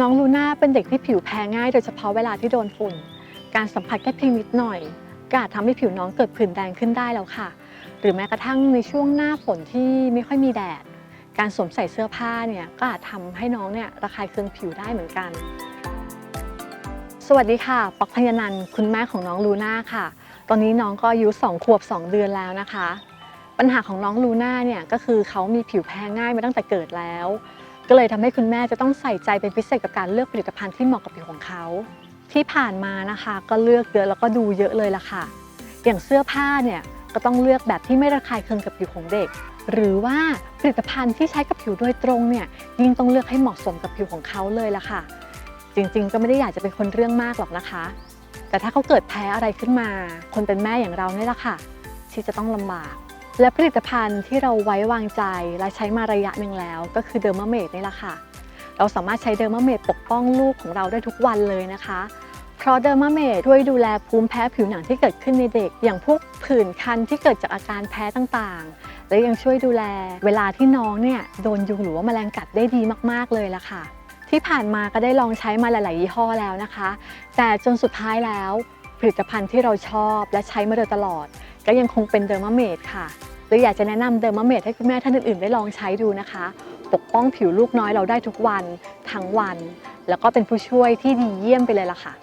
น้องลูน่าเป็นเด็กที่ผิวแพ้ง่ายโดยเฉพาะเวลาที่โดนฝุ่น การสัมผัสแค่เพียงนิดหน่อย ก็อาจทำให้ผิวน้องเกิดผื่นแดงขึ้นได้แล้วค่ะ หรือแม้กระทั่งในช่วงหน้าฝนที่ไม่ค่อยมีแดด การสวมใส่เสื้อผ้าเนี่ยก็อาจทำให้น้องเนี่ยระคายเคืองผิวได้เหมือนกัน สวัสดีค่ะ ปักพยานันคุณแม่ของน้องลูน่าค่ะ ตอนนี้น้องก็อายุ2ขวบ 2 เดือนแล้วนะคะ ปัญหาของน้องลูน่าเนี่ยก็คือเขามีผิวแพ้ง่ายมาตั้งแต่เกิดแล้ว ก็เลยทำให้คุณแม่จะต้องใส่ใจเป็นพิเศษกับการเลือกผลิตภัณฑ์ที่เหมาะกับผิวของเขา ที่ผ่านมานะคะ ก็เลือกเยอะแล้วก็ดูเยอะเลยละค่ะ อย่างเสื้อผ้าเนี่ยก็ต้องเลือกแบบที่ไม่ระคายเคืองกับผิวของเด็ก หรือว่าผลิตภัณฑ์ที่ใช้กับผิวโดยตรงเนี่ยยิ่งต้องเลือกให้เหมาะสมกับผิวของเขาเลยละค่ะ จริงๆ ก็ไม่ได้อยากจะเป็นคนเรื่องมากหรอกนะคะ แต่ถ้าเขาเกิดแพ้อะไรขึ้นมา คนเป็นแม่อย่างเราเนี่ยแหละค่ะ ที่จะต้องลำบาก และผลิตภัณฑ์ที่เราไว้วางใจและใช้มาระยะหนึ่งแล้ว ก็คือเดอร์มาเมดนี่แหละค่ะ เราสามารถใช้เดอร์มาเมดปกป้องลูกของเราได้ทุกวันเลยนะคะ เพราะเดอร์มาเมดช่วยดูแลภูมิแพ้ผิวหนังที่เกิดขึ้นในเด็ก อย่างพวกผื่นคันที่เกิดจากอาการแพ้ต่างๆ และยังช่วยดูแลเวลาที่น้องเนี่ยโดนยุงหรือว่าแมลงกัดได้ดีมากๆเลยละค่ะ ที่ผ่านมาก็ได้ลองใช้มาหลาย ๆ ยี่ห้อแล้วนะคะ แต่จนสุดท้ายแล้ว ผลิตภัณฑ์ที่เราชอบและใช้มาโดยตลอด ก็ยังคงเป็นเดอร์มาเมดค่ะเลยอยากจะแนะนำเดอร์มาเมดให้คุณแม่ท่านอื่นๆ ได้ลองใช้ดูนะคะ ปกป้องผิวลูกน้อยเราได้ทุกวันทั้งวัน แล้วก็เป็นผู้ช่วยที่ดีเยี่ยมไปเลยล่ะค่ะ